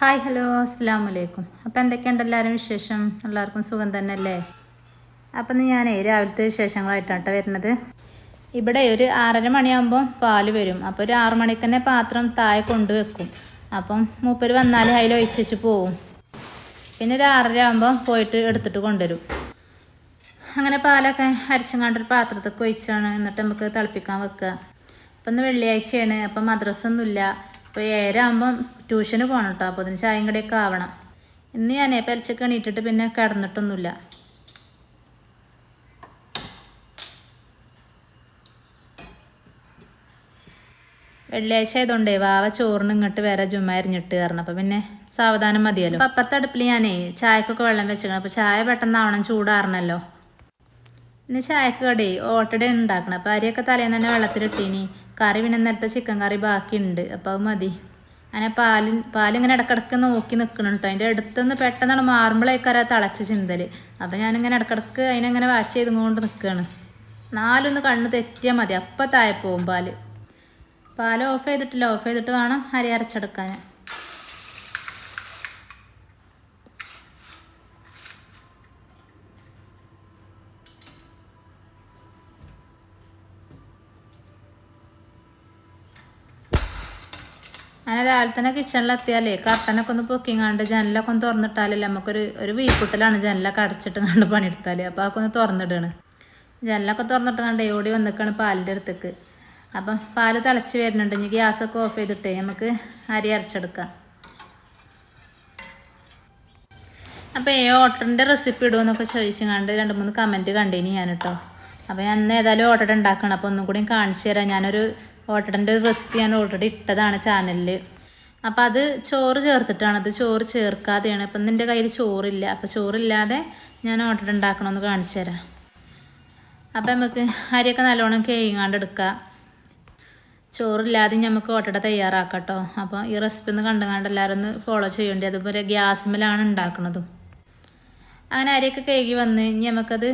Hi hello അസ്സാം വലൈക്കും അപ്പോൾ എന്തൊക്കെയുണ്ട് എല്ലാവരും വിശേഷം? എല്ലാവർക്കും സുഖം തന്നെ അല്ലേ അപ്പം ഇന്ന് ഞാനേ രാവിലത്തെ വിശേഷങ്ങളായിട്ടാണ് കേട്ടോ വരുന്നത്. ഇവിടെ ഒരു ആറര മണിയാകുമ്പോൾ പാൽ വരും. അപ്പോൾ ഒരു ആറു മണിക്ക് തന്നെ പാത്രം താഴെ കൊണ്ടുവെക്കും. അപ്പം മൂപ്പര് വന്നാൽ അതിൽ ഒഴിച്ച് വെച്ച് പോവും. പിന്നെ ഒരു ആറര ആകുമ്പോൾ പോയിട്ട് എടുത്തിട്ട് കൊണ്ടുവരും. അങ്ങനെ പാലൊക്കെ അരിച്ചങ്ങാണ്ടൊരു പാത്രത്തൊക്കെ ഒഴിച്ചാണ്. എന്നിട്ട് നമുക്ക് തിളപ്പിക്കാൻ വെക്കുക. അപ്പം ഇന്ന് വെള്ളിയാഴ്ചയാണ്. അപ്പം മദ്രസ ഒന്നുമില്ല. അപ്പോൾ ഏഴര ആകുമ്പം ട്യൂഷന് പോകണം കേട്ടോ അപ്പോൾ അതിന് ചായയും കടിയൊക്കെ ആവണം. ഇന്ന് ഞാൻ പലിച്ചൊക്കെ എണീറ്റിട്ട് പിന്നെ കിടന്നിട്ടൊന്നുമില്ല. വെള്ളിയാഴ്ച ആയതുകൊണ്ടേ വാവ ചോറിന് ഇങ്ങോട്ട് വേറെ ജുമ്മ അരിഞ്ഞിട്ട് കയറണം അപ്പം പിന്നെ സാവധാനം മതിയല്ലോ. അപ്പം അപ്പുറത്തെ അടുപ്പിൽ ഞാനേ ചായക്കൊക്കെ വെള്ളം വെച്ചിരിക്കണം. അപ്പോൾ ചായ പെട്ടെന്നാവണം ചൂടാറണല്ലോ. ഇന്ന് ചായക്ക് കടി ഓട്ടട ഉണ്ടാക്കണം അപ്പോൾ അരിയൊക്കെ തലേന്ന് തന്നെ വെള്ളത്തിലിട്ടീനി. കറി പിന്നെ നേരത്തെ ചിക്കൻ കറി ബാക്കിയുണ്ട്. അപ്പോൾ അത് മതി. അങ്ങനെ പാലിൻ പാലിങ്ങനെ ഇടക്കിടക്ക് നോക്കി നിൽക്കണം കേട്ടോ അതിന്റെ അടുത്തുനിന്ന് പെട്ടെന്നാണ് മാറുമ്പോഴേക്കാരാ തിളച്ച ചിന്തൽ അപ്പോൾ ഞാനിങ്ങനെ ഇടക്കിടക്ക് അതിനെങ്ങനെ വാച്ച് ചെയ്തുകൊണ്ട് നിൽക്കുകയാണ് നാലൊന്ന് കണ്ണ് തെറ്റിയാൽ മതി. അപ്പം താഴെ പോവും പാൽ. പാൽ ഓഫ് ചെയ്തിട്ടില്ല. ഓഫ് ചെയ്തിട്ട് വേണം അരി അരച്ചെടുക്കാൻ അങ്ങനെ രാവിലെ തന്നെ കിച്ചണിലെത്തിയാലേ കർട്ടനൊക്കെ ഒന്ന് പൊക്കിങ്ങാണ്ട് ജനലൊക്കെ ഒന്ന് തുറന്നിട്ടാലല്ലേ നമുക്കൊരു ഒരു വീക്കുട്ടലാണ് ജനലൊക്കെ അടച്ചിട്ട് കണ്ട് പണിയെടുത്താൽ അപ്പോൾ അതൊക്കെ ഒന്ന് തുറന്നിടുകയാണ് ജനലൊക്കെ തുറന്നിട്ട് കണ്ട് ഓടി വന്നിക്കാണ് പാലിന്റെ അടുത്തേക്ക്. അപ്പം പാൽ തിളച്ച് വരുന്നുണ്ട്. ഇനി ഗ്യാസൊക്കെ ഓഫ് ചെയ്തിട്ടേ നമുക്ക് അരി അരച്ചെടുക്കാം. അപ്പോൾ ഈ ഓട്ടറിന്റെ റെസിപ്പി ഇടുമെന്നൊക്കെ ചോദിച്ചുകൊണ്ട് രണ്ട് മൂന്ന് കമന്റ് കണ്ടേനി ഞാൻ കേട്ടോ അപ്പോൾ ഞാൻ ഏതായാലും ഓട്ടർ ഉണ്ടാക്കണം അപ്പോൾ ഒന്നും കൂടി കാണിച്ചു തരാം. ഞാനൊരു ഓട്ടടന്റെ ഒരു റെസിപ്പി ഞാൻ ഓൾറെഡി ഇട്ടതാണ് ചാനലിൽ അപ്പോൾ അത് ചോറ് ചേർത്തിട്ടാണ്. അത് ചോറ് ചേർക്കാതെയാണ്. അപ്പം നിന്റെ കയ്യിൽ ചോറില്ല. അപ്പോൾ ചോറില്ലാതെ ഞാൻ ഓട്ടട ഉണ്ടാക്കണമെന്ന് കാണിച്ചു തരാം. അപ്പം നമുക്ക് അരിയൊക്കെ നല്ലോണം കേങ്ങാണ്ട് എടുക്കുക ചോറില്ലാതെ നമുക്ക് ഓട്ടട തയ്യാറാക്കാം കേട്ടോ അപ്പോൾ ഈ റെസിപ്പി ഒന്ന് കണ്ടുകാണ്ട് എല്ലാവരും ഒന്ന് ഫോളോ ചെയ്യേണ്ടി? അതുപോലെ ഗ്യാസ്മിലാണ് ഉണ്ടാക്കുന്നതും അങ്ങനെ അരിയൊക്കെ കേകി വന്ന് ഇനി നമുക്കത്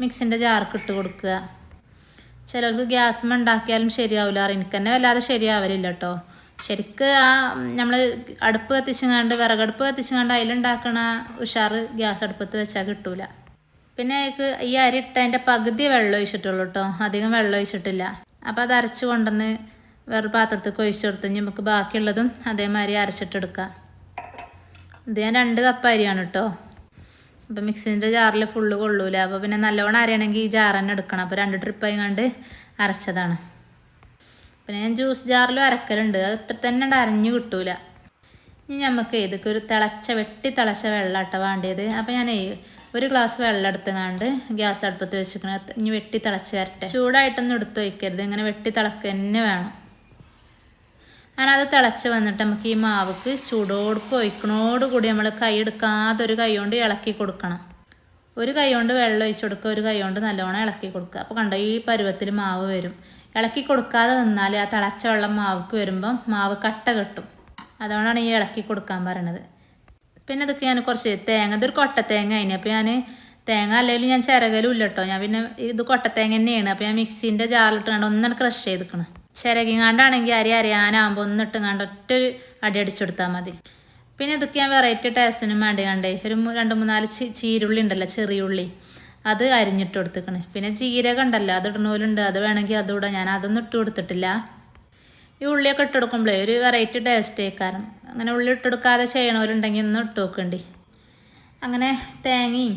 മിക്സിന്റെ ജാർക്ക് ഇട്ട് കൊടുക്കുക. ചിലർക്ക് ഗ്യാസും ഉണ്ടാക്കിയാലും ശരിയാവില്ല. എനിക്ക് തന്നെ വല്ലാതെ ശരിയാവലില്ല കേട്ടോ ശരിക്ക് ആ നമ്മൾ അടുപ്പ് കത്തിച്ചങ്ങാണ്ട് വിറകടുപ്പ് കത്തിച്ചങ്ങാണ്ട് അതിലുണ്ടാക്കണ ഉഷാറ് ഗ്യാസ് അടുപ്പത്ത് വെച്ചാൽ കിട്ടൂല. പിന്നെ അതിക്ക് ഈ അരി ഇട്ടതിന്റെ പകുതി വെള്ളം ഒഴിച്ചിട്ടുള്ളൂ കേട്ടോ അധികം വെള്ളം ഒഴിച്ചിട്ടില്ല. അപ്പോൾ അത് അരച്ച് കൊണ്ടുവന്ന് വേറെ പാത്രത്തിൽ ഒഴിച്ചു കൊടുത്ത് നമുക്ക് ബാക്കിയുള്ളതും അതേമാതിരി അരച്ചിട്ടെടുക്കാം. ഇത് ഞാൻ രണ്ട് കപ്പ് അരിയാണ് കേട്ടോ അപ്പോൾ മിക്സിന്റെ ജാറിൽ ഫുള്ള് കൊള്ളൂല? അപ്പോൾ പിന്നെ നല്ലോണം അരയണമെങ്കിൽ ഈ ജാർ തന്നെ എടുക്കണം. അപ്പോൾ രണ്ട് ട്രിപ്പായി കണ്ട് അരച്ചതാണ്. പിന്നെ ഞാൻ ജ്യൂസ് ജാറിലും അരക്കലുണ്ട്. അത് ഇത്ര തന്നെ അരഞ്ഞു കിട്ടൂല. ഇനി നമുക്ക് ഇതൊക്കെ ഒരു തിളച്ച വെട്ടി തിളച്ച വെള്ളമാട്ടോ വേണ്ടിയത്. അപ്പോൾ ഞാൻ ഒരു ഗ്ലാസ് വെള്ളം എടുത്തുകൊണ്ട് ഗ്യാസ് അടുപ്പത്ത് വെച്ചിരിക്കണം ഇനി വെട്ടി തിളച്ച് വരട്ടെ. ചൂടായിട്ടൊന്നും എടുത്ത് വയ്ക്കരുത് ഇങ്ങനെ വെട്ടി തിളക്കുക തന്നെ വേണം. അങ്ങനെ അത് തിളച്ച് വന്നിട്ട് നമുക്ക് ഈ മാവ്ക്ക് ചൂടോട് ഒഴിക്കണോട് കൂടി നമ്മൾ കൈ എടുക്കാതെ ഒരു കൈ കൊണ്ട് ഇളക്കി കൊടുക്കണം. ഒരു കൈ കൊണ്ട് വെള്ളം ഒഴിച്ച് കൊടുക്കുക ഒരു കൈ കൊണ്ട് നല്ലോണം ഇളക്കി കൊടുക്കുക. അപ്പോൾ കണ്ടോ ഈ പരുവത്തിൽ മാവ് വരും. ഇളക്കി കൊടുക്കാതെ നിന്നാൽ ആ തിളച്ച വെള്ളം മാവ്ക്ക് വരുമ്പം മാവ് കട്ട കെട്ടും. അതുകൊണ്ടാണ് ഈ ഇളക്കി കൊടുക്കാൻ പറയണത്. പിന്നെ ഇതൊക്കെ ഞാൻ കുറച്ച് തേങ്ങ ഇതൊരു കൊട്ട തേങ്ങ അതിന് അപ്പോൾ ഞാൻ തേങ്ങ അല്ലെങ്കിൽ ഞാൻ ചിരകലും ഇല്ല കേട്ടോ ഞാൻ പിന്നെ ഇത് കൊട്ടത്തേങ്ങ തന്നെയാണ്. അപ്പോൾ ഞാൻ മിക്സീന്റെ ജാറിലിട്ട് കണ്ട് ഒന്നാണ് ക്രഷ് ചെയ്തിക്കണം ചിരകിങ്ങാണ്ടാണെങ്കിൽ അരി അരിയാനാകുമ്പോൾ ഒന്നിട്ട് കണ്ട ഒറ്റൊരു അടി അടിച്ചെടുത്താൽ മതി. പിന്നെ ഇതൊക്കെ ഞാൻ വെറൈറ്റി ടേസ്റ്റിനും വേണ്ടി കണ്ടേ. ഒരു രണ്ട് മൂന്നാൽ ചീരുള്ളി ഉണ്ടല്ലോ ചെറിയുള്ളി അത് അരിഞ്ഞിട്ട് കൊടുത്തേക്കണ്. പിന്നെ ജീരകം ഉണ്ടല്ലോ അത് ഇടണോലുണ്ട്. അത് വേണമെങ്കിൽ അതുകൂടെ ഞാൻ അതൊന്നും ഇട്ട് കൊടുത്തിട്ടില്ല. ഈ ഉള്ളിയൊക്കെ ഇട്ട് കൊടുക്കുമ്പോഴേ ഒരു വെറൈറ്റി ടേസ്റ്റ് ആയിക്കാരം അങ്ങനെ ഉള്ളി ഇട്ട് കൊടുക്കാതെ ചെയ്യണവരുണ്ടെങ്കിൽ ഒന്ന് ഇട്ട് നോക്കണ്ടി. അങ്ങനെ തേങ്ങയും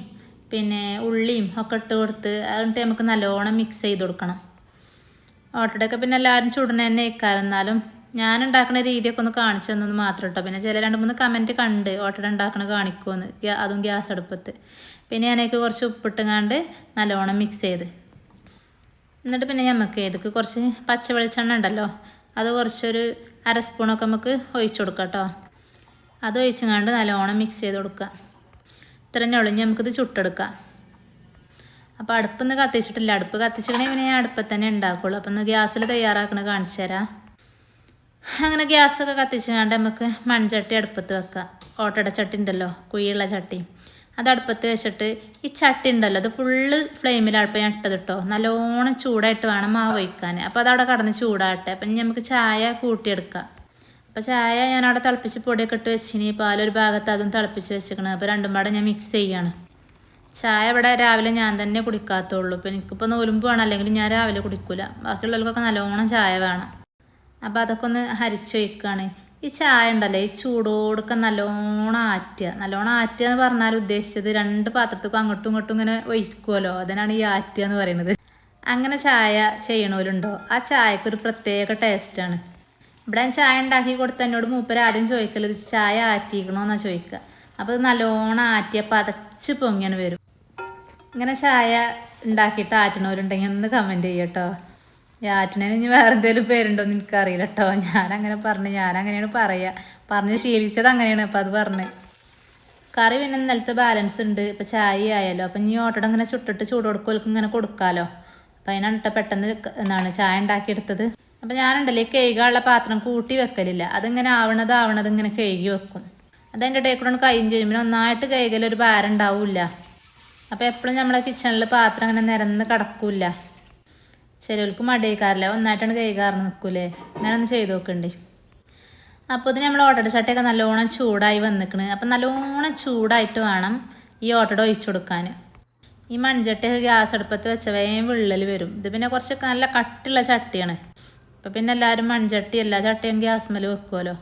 പിന്നെ ഉള്ളിയും ഒക്കെ ഇട്ട് കൊടുത്ത് അതുകൊണ്ട് നമുക്ക് നല്ലോണം മിക്സ് ചെയ്ത് കൊടുക്കണം. ഓട്ടടയൊക്കെ പിന്നെ എല്ലാവരും ചുടന തന്നെ ഇക്കാരം എന്നാലും ഞാൻ ഉണ്ടാക്കുന്ന രീതിയൊക്കെ ഒന്ന് കാണിച്ചു തന്നു മാത്രം കേട്ടോ പിന്നെ ചില രണ്ട് മൂന്ന് കമന്റ് കണ്ട് ഓട്ടട ഉണ്ടാക്കണ കാണിക്കുമെന്ന് അതും ഗ്യാസ് അടുപ്പത്ത്. പിന്നെ ഞാനേക്ക് കുറച്ച് ഉപ്പിട്ടുങ്ങാണ്ട് നല്ലോണം മിക്സ് ചെയ്ത്. എന്നിട്ട് പിന്നെ നമുക്ക് ഇതൊക്കെ കുറച്ച് പച്ച വെളിച്ചെണ്ണ ഉണ്ടല്ലോ അത് കുറച്ചൊരു അര സ്പൂണൊക്കെ നമുക്ക് ഒഴിച്ചു കൊടുക്കാം കേട്ടോ അത് ഒഴിച്ചുങ്ങാണ്ട് നല്ലോണം മിക്സ് ചെയ്ത് കൊടുക്കുക ഇത്ര തന്നെ ഉള്ളൂ. ഇനി നമുക്കിത് ചുട്ടെടുക്കാം. അപ്പോൾ അടുപ്പൊന്ന് കത്തിച്ചിട്ടില്ല. അടുപ്പ് കത്തിച്ചിട്ടുണ്ടെങ്കിൽ പിന്നെ ഞാൻ അടുപ്പത്ത് തന്നെ ഉണ്ടാക്കുള്ളൂ. അപ്പം ഒന്ന് ഗ്യാസിൽ തയ്യാറാക്കണ കാണിച്ചു തരാം. അങ്ങനെ ഗ്യാസൊക്കെ കത്തിച്ചുകൊണ്ട് നമുക്ക് മൺചട്ടി അടുപ്പത്ത് വെക്കാം. ഓട്ടട ചട്ടി ഉണ്ടല്ലോ കുഴിയുള്ള ചട്ടി. അത് അടുപ്പത്ത് വെച്ചിട്ട് ഈ ചട്ടി ഉണ്ടല്ലോ അത് ഫുള്ള് ഫ്ലെയിമിൽ ഞാൻ ഇട്ടത് കേട്ടോ നല്ലോണം ചൂടായിട്ട് വേണം മാവ് വയ്ക്കാൻ അപ്പോൾ അതവിടെ കടന്ന് ചൂടാട്ടെ അപ്പം നമുക്ക് ചായ കൂട്ടിയെടുക്കാം. അപ്പം അപ്പോൾ ചായ ഞാൻ അവിടെ തിളപ്പിച്ച് പൊടിയൊക്കെ ഇട്ട് വെച്ചിനി. പാലൊരു ഭാഗത്ത് അതും തിളപ്പിച്ച് വെച്ചിരിക്കണം. അപ്പോൾ രണ്ടും പാടെ ഞാൻ മിക്സ് ചെയ്യാണ്. ചായ ഇവിടെ രാവിലെ ഞാൻ തന്നെ കുടിക്കാത്തുള്ളൂ. ഇപ്പം എനിക്കിപ്പോൾ നോലുമ്പ് വേണം അല്ലെങ്കിൽ ഞാൻ രാവിലെ കുടിക്കൂല. ബാക്കിയുള്ളവർക്കൊക്കെ നല്ലോണം ചായ വേണം. അപ്പോൾ അതൊക്കെ ഒന്ന് ഹരിച്ചു വയ്ക്കുകയാണ് ഈ ചായ ഉണ്ടല്ലോ ഈ ചൂടോടൊക്കെ നല്ലോണം ആറ്റുക. നല്ലോണം ആറ്റുക എന്ന് പറഞ്ഞാൽ ഉദ്ദേശിച്ചത് രണ്ട് പാത്രത്തേക്കും അങ്ങോട്ടും ഇങ്ങോട്ടും ഇങ്ങനെ ഒഴിക്കുമല്ലോ അതിനാണ് ഈ ആറ്റുക എന്ന് പറയുന്നത്. അങ്ങനെ ചായ ചെയ്യണവരുണ്ടോ? ആ ചായക്കൊരു പ്രത്യേക ടേസ്റ്റാണ് ഇവിടെ ചായ ഉണ്ടാക്കി കൊടുത്ത എന്നോട് മൂപ്പര് ആദ്യം ചായ ആറ്റിക്കണോന്നാണ് ചോദിക്കുക അപ്പോൾ ഇത് നല്ലോണം ആറ്റിയ പതച്ച് പൊങ്ങിയാണ് വരും. ഇങ്ങനെ ചായ ഉണ്ടാക്കിയിട്ട് ആറ്റണവരുണ്ടെങ്കിൽ ഒന്ന് കമന്റ് ചെയ്യട്ടോ ആറ്റണേന് ഇനി വേറെ എന്തെങ്കിലും പേരുണ്ടോയെന്ന് എനിക്കറിയില്ല കേട്ടോ. ഞാനങ്ങനെ പറഞ്ഞു ഞാനങ്ങനെയാണ് പറയുക പറഞ്ഞ് ശീലിച്ചത് അങ്ങനെയാണ് അപ്പോൾ അത് പറഞ്ഞത് കറി പിന്നെ ഇന്നലത്തെ ബാലൻസ് ഉണ്ട്. ഇപ്പം ചായ ആയാലോ? അപ്പം ഇനി ഓട്ടോടെ ഇങ്ങനെ ചുട്ടിട്ട് ചൂട് കൊടുക്കൽക്ക് ഇങ്ങനെ കൊടുക്കാമല്ലോ അപ്പം അതിനാണ് കേട്ടോ പെട്ടെന്ന് എന്താണ് ചായ ഉണ്ടാക്കിയെടുത്തത് അപ്പം ഞാനുണ്ടല്ലോ കഴുകാനുള്ള പാത്രം കൂട്ടി വെക്കലില്ല. അതിങ്ങനെ ആവണത് ആവണത് ഇങ്ങനെ കഴുകി വെക്കും. അതതിന്റെ ഇടയിൽ കൂടെ കൈയും പിന്നെ ഒന്നായിട്ട് കഴുകൽ ഒരു ഭാരം ഉണ്ടാവില്ല. അപ്പോൾ എപ്പോഴും നമ്മളെ കിച്ചണിൽ പാത്രം അങ്ങനെ നിരന്ന് കിടക്കൂല ചിലവർക്ക് മടിയേക്കാറില്ല ഒന്നായിട്ടാണ് കഴുകാറ് നിൽക്കൂലേ? അങ്ങനെ ഒന്ന് ചെയ്ത് നോക്കണ്ടേ? അപ്പോൾ ഇത് നമ്മൾ ഓട്ടട ചട്ടയൊക്കെ നല്ലോണം ചൂടായി വന്നിക്കണ്. അപ്പം നല്ലോണം ചൂടായിട്ട് വേണം ഈ ഓട്ടട ഒഴിച്ചു കൊടുക്കാൻ. ഈ മൺചട്ടിയൊക്കെ ഗ്യാസ് അടുപ്പത്ത് വെച്ച വേഗം വിള്ളൽ വരും. ഇത് പിന്നെ കുറച്ചൊക്കെ നല്ല കട്ടുള്ള ചട്ടിയാണ്. അപ്പം പിന്നെ എല്ലാവരും മൺചട്ടി എല്ലാ ചട്ടിയും ഗ്യാസ് മേൽ വെക്കുമല്ലോ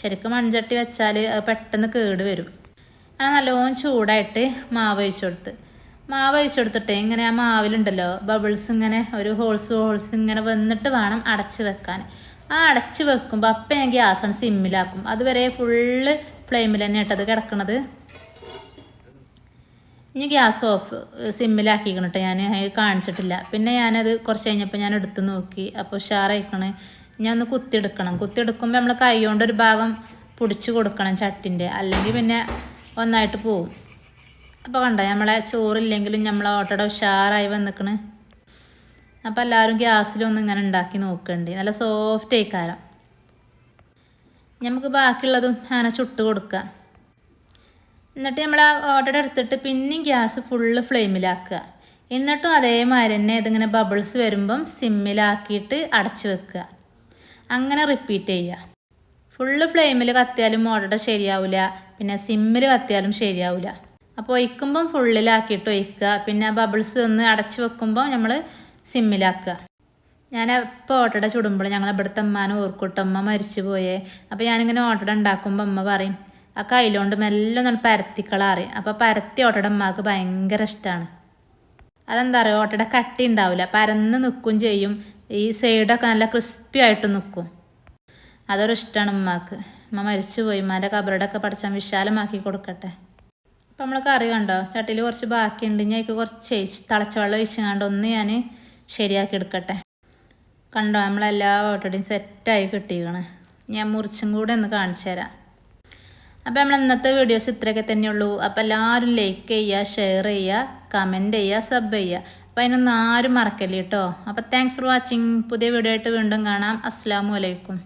ശരിക്കും മൺചട്ടി വെച്ചാൽ പെട്ടെന്ന് കേട് വരും. അങ്ങനെ നല്ലോണം ചൂടായിട്ട് മാവ് ഒഴിച്ചു കൊടുത്ത്. മാവ് ഒഴിച്ചു കൊടുത്തിട്ട് ഇങ്ങനെ ആ മാവിലുണ്ടല്ലോ ബബിൾസ് ഇങ്ങനെ ഒരു ഹോൾസ് ഹോൾസ് ഇങ്ങനെ വന്നിട്ട് വേണം അടച്ച് വെക്കാൻ. ആ അടച്ച് വെക്കുമ്പോൾ അപ്പം ഞാൻ ഗ്യാസാണ് സിമ്മിലാക്കും. അതുവരെ ഫുള്ള് ഫ്ലെയിമിൽ തന്നെ ഇട്ടത് കിടക്കണത്. ഇനി ഗ്യാസ് ഓഫ് സിമ്മിലാക്കിക്കണം കേട്ടോ ഞാൻ കാണിച്ചിട്ടില്ല. പിന്നെ ഞാനത് കുറച്ച് കഴിഞ്ഞപ്പോൾ ഞാൻ എടുത്ത് നോക്കി. അപ്പോൾ ഉഷാറായിക്കണ്. ഞാൻ ഒന്ന് കുത്തിയെടുക്കണം. കുത്തിയെടുക്കുമ്പോൾ നമ്മൾ കൈ കൊണ്ട് ഒരു ഭാഗം പിടിച്ച് കൊടുക്കണം ചട്ടിന്റെ അല്ലെങ്കിൽ പിന്നെ ഒന്നായിട്ട് പോവും. അപ്പോൾ കണ്ട നമ്മളെ ചോറില്ലെങ്കിലും നമ്മൾ ഓട്ടോടെ ഉഷാറായി വന്നിക്കണ്. അപ്പോൾ എല്ലാവരും ഗ്യാസിലൊന്നും ഇങ്ങനെ ഉണ്ടാക്കി നോക്കണ്ടേ. നല്ല സോഫ്റ്റ് ആയിക്കാരം. നമുക്ക് ബാക്കിയുള്ളതും അങ്ങനെ ചുട്ട് കൊടുക്കാം. എന്നിട്ട് നമ്മൾ ആ ഓട്ടോടെ എടുത്തിട്ട് പിന്നെയും ഗ്യാസ് ഫുള്ള് ഫ്ലെയിമിലാക്കുക എന്നിട്ടും അതേമാതിരി തന്നെ ഇതിങ്ങനെ ബബിൾസ് വരുമ്പം സിമ്മിലാക്കിയിട്ട് അടച്ചു വെക്കുക. അങ്ങനെ റിപ്പീറ്റ് ചെയ്യുക ഫുള്ള് ഫ്ലെയിമിൽ കത്തിയാലും ഓർഡർ ശരിയാവില്ല പിന്നെ സിമ്മിൽ കത്തിയാലും ശരിയാവില്ല അപ്പോൾ ഒഴിക്കുമ്പം ഫുള്ളിലാക്കിയിട്ട് ഒഴിക്കുക. പിന്നെ ബബിൾസ് ഒന്ന് അടച്ചു വെക്കുമ്പോൾ നമ്മൾ സിമ്മിലാക്കുക ഞാൻ ഇപ്പോൾ ഓട്ടട ചുടുമ്പോൾ ഞങ്ങൾ ഇവിടുത്തെ അമ്മാനെ ഓർക്കൂട്ട്. അമ്മ മരിച്ചു പോയേ. അപ്പോൾ ഞാനിങ്ങനെ ഓട്ടട ഉണ്ടാക്കുമ്പോൾ അമ്മ പറയും ആ കയ്യിലോണ്ട് മെല്ലെ ഒന്ന് പരത്തിക്കളാറി അപ്പോൾ പരത്തി ഓട്ടട അമ്മയ്ക്ക് ഭയങ്കര ഇഷ്ടമാണ് അതെന്താ പറയുക ഓട്ടട കട്ടി ഉണ്ടാവില്ല പരന്ന് നിൽക്കും ചെയ്യും. ഈ സൈഡൊക്കെ നല്ല ക്രിസ്പി ആയിട്ട് നിൽക്കും അതൊരു ഇഷ്ടമാണ് ഉമ്മാക്ക്. ഉമ്മ മരിച്ചു പോയി ഉമ്മാന്റെ കബറടൊക്കെ പഠിച്ചാൽ വിശാലമാക്കി കൊടുക്കട്ടെ. അപ്പം നമ്മൾ കറി കണ്ടോ? ചട്ടിയിൽ കുറച്ച് ബാക്കിയുണ്ട്. ഞാൻ അതിക്ക് കുറച്ച് തിളച്ച വെള്ളം ഒഴിച്ചുകൊണ്ട് ഒന്ന് ഞാൻ ശരിയാക്കി എടുക്കട്ടെ. കണ്ടോ? നമ്മളെല്ലാ ഓട്ടോടെയും സെറ്റായി കിട്ടിയിരിക്കണ്. ഞാൻ മുറിച്ചും കൂടെ ഒന്ന് കാണിച്ചു തരാം. അപ്പോൾ നമ്മൾ ഇന്നത്തെ വീഡിയോസ് ഇത്രയൊക്കെ തന്നെയുള്ളൂ. അപ്പോൾ എല്ലാവരും ലൈക്ക് ചെയ്യുക ഷെയർ ചെയ്യുക കമന്റ് ചെയ്യുക സബ് ചെയ്യുക. അപ്പോൾ അതിനൊന്നും ആരും മറക്കല്ലേ കേട്ടോ അപ്പോൾ താങ്ക്സ് ഫോർ വാച്ചിങ് പുതിയ വീഡിയോ ആയിട്ട് വീണ്ടും കാണാം. അസ്സാം വലൈക്കും